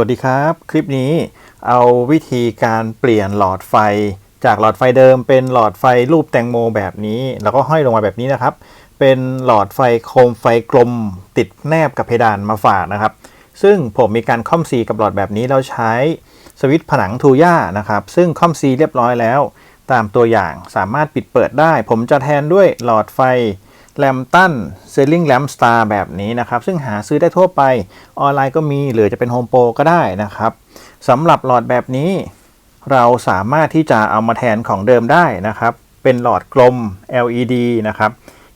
วัสดีครับ คลิปนี้เอาวิธีการเปลี่ยนหลอดไฟ จากหลอดไฟเดิม เป็นหลอดไฟรูปแตงโมแบบนี้ แล้วก็ห้อยลงมาแบบนี้นะครับ เป็นหลอดไฟโคมไฟกลม ติดแนบกับเพดานมาฝากนะครับ ซึ่งผมมีการค่อมซีกับหลอดแบบนี้เราใช้สวิตช์ผนังทูย่านะครับ ซึ่งค่อมซีเรียบร้อยแล้ว ตามตัวอย่างสามารถปิดเปิดได้ ผมจะแทนด้วยหลอดไฟ แลมตันเซลลิงแลมสตาร์แบบนี้นะครับ ซึ่งหาซื้อได้ทั่วไปออนไลน์ก็มีหรือจะเป็นโฮมโปรก็ได้นะครับสำหรับหลอดแบบนี้ เราสามารถที่จะเอามาแทนของเดิมได้นะครับ เป็นหลอดกลม LED นะครับ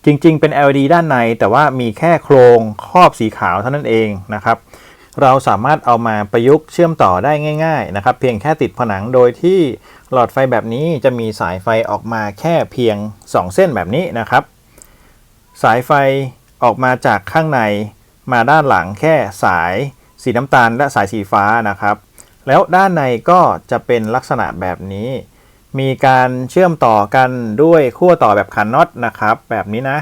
จริงๆ เป็น LED ด้านใน แต่ว่ามีแค่โครงครอบสีขาวเท่านั้นเองนะครับ เราสามารถเอามาประยุกต์เชื่อมต่อได้ง่ายๆนะครับ เพียงแค่ติดผนังโดยที่หลอดไฟแบบนี้จะมีสายไฟออกมาแค่เพียง 2 เส้นแบบนี้นะครับ สายไฟออกมาจากข้างในมาด้านหลังแค่สายสีน้ำตาลและสายสีฟ้านะครับ แล้วด้านในก็จะเป็นลักษณะแบบนี้ มีการเชื่อมต่อกันด้วยขั้วต่อแบบขันน็อตนะครับ แบบนี้นะ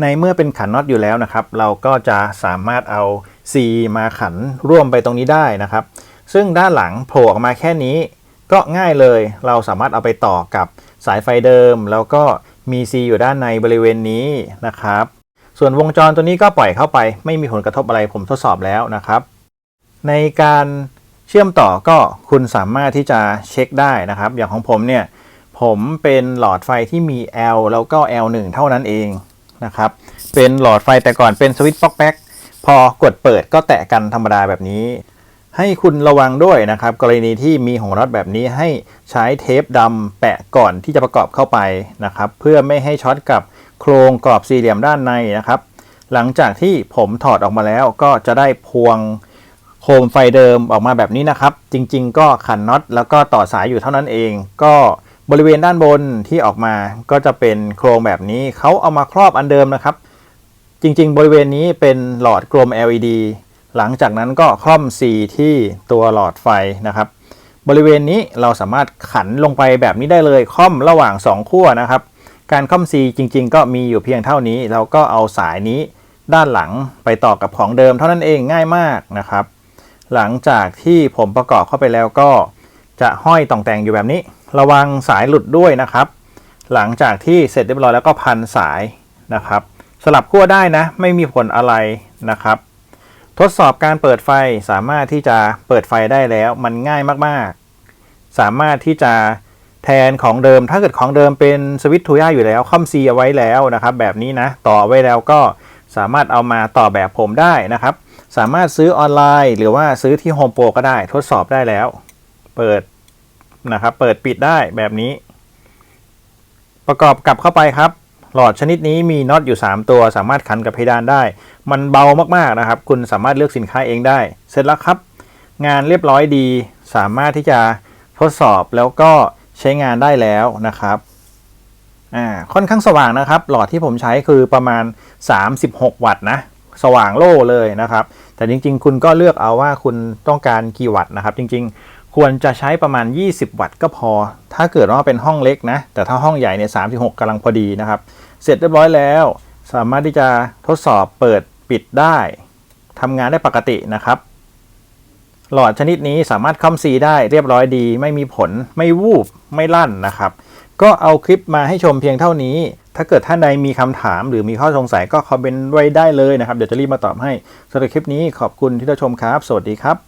ในเมื่อเป็นขันน็อตอยู่แล้วนะครับ เราก็จะสามารถเอา C มาขันร่วมไปตรงนี้ได้นะครับ ซึ่งด้านหลังโผล่ออกมาแค่นี้ ก็ง่ายเลย เราสามารถเอาไปต่อกับสายไฟเดิม แล้วก็ มี C อยู่ด้านในบริเวณนี้นะครับ ส่วนวงจรตัวนี้ก็ปล่อยเข้าไป ไม่มีผลกระทบอะไรผมทดสอบแล้วนะครับ ในการเชื่อมต่อก็คุณสามารถที่จะเช็คได้นะครับ อย่างของผมเนี่ยผมเป็นหลอดไฟที่มี L แล้วก็ L1 เท่านั้นเองนะครับ เป็นหลอดไฟแต่ก่อนเป็นสวิตช์ป๊อกแป๊กพอกดเปิดก็แตะกันธรรมดาแบบนี้ ให้คุณระวังด้วยนะครับ กรณีที่มีหัวน็อตแบบนี้ให้ใช้เทปดำแปะก่อนที่จะประกอบเข้าไปนะครับ เพื่อไม่ให้ช็อตกับโครงกรอบสี่เหลี่ยมด้านในนะครับ หลังจากที่ผมถอดออกมาแล้วก็จะได้พวงโคมไฟเดิมออกมาแบบนี้นะครับ จริง ๆ ก็ขันน็อตแล้วก็ต่อสายอยู่เท่านั้นเอง ก็บริเวณด้านบนที่ออกมาก็จะเป็นโครงแบบนี้เขาเอามาครอบอันเดิมนะครับ จริง ๆ บริเวณนี้เป็นหลอดกลม LED หลังจากนั้นก็คล่อม C ที่ตัวหลอดไฟนะครับ บริเวณนี้เราสามารถขันลงไปแบบนี้ได้เลยคล่อมระหว่าง 2 ขั้วนะครับ การคล่อม C จริง ๆ ก็มีอยู่เพียงเท่านี้ เราก็เอาสายนี้ด้านหลังไปต่อกับของเดิมเท่านั้นเองง่ายมากนะครับ หลังจากที่ผมประกอบเข้าไปแล้วก็จะห้อยต่องแต่งอยู่แบบนี้ ระวังสายหลุดด้วยนะครับ หลังจากที่เสร็จเรียบร้อยแล้วก็พันสายนะครับ สลับขั้วได้นะ ไม่มีผลอะไรนะครับ ทดสอบการเปิดไฟสามารถที่จะเปิดไฟได้แล้วมันง่ายมากๆ สามารถที่จะแทนของเดิมถ้าเกิดของเดิมเป็นสวิตช์ทูย่าอยู่แล้วคอมซีเอาไว้แล้วนะครับ แบบนี้นะ ต่อไว้แล้วก็สามารถเอามาต่อแบบผมได้นะครับ สามารถซื้อออนไลน์ หรือว่าซื้อที่โฮมโปรก็ได้ทดสอบได้แล้ว เปิดนะครับ เปิดปิดได้แบบนี้ ประกอบกลับเข้าไปครับ หลอดชนิดนี้มีน็อตอยู่ 3 ตัว สามารถขันกับเพดานได้ มันเบามากๆนะครับ คุณสามารถเลือกสินค้าเองได้ เสร็จแล้วครับ งานเรียบร้อยดี สามารถที่จะทดสอบแล้วก็ใช้งานได้แล้วนะครับอ่าค่อนข้างสว่างนะครับ หลอดที่ผมใช้คือประมาณ 36 วัตต์นะ สว่างโล่เลยนะครับ แต่จริง ๆ คุณก็เลือกเอาว่าคุณต้องการกี่วัตต์นะครับ จริง ๆ ควรจะใช้ประมาณ 20 วัตต์ก็พอ ถ้าเกิดว่าเป็นห้องเล็กนะ แต่ถ้าห้องใหญ่เนี่ย36กำลังพอดีนะครับ เสร็จเรียบร้อยแล้ว สามารถที่จะทดสอบเปิดปิดได้ทำงานได้ปกตินะครับ หลอดชนิดนี้สามารถคัมซีได้เรียบร้อยดี ไม่มีผลไม่วูบไม่ลั่นนะครับ ก็เอาคลิปมาให้ชมเพียงเท่านี้ ถ้าเกิดท่านใดมีคำถามหรือมีข้อสงสัยก็คอมเมนต์ไว้ได้เลยนะครับ เดี๋ยวจะรีบมาตอบให้สำหรับคลิปนี้ขอบคุณที่รับชมครับ สวัสดีครับ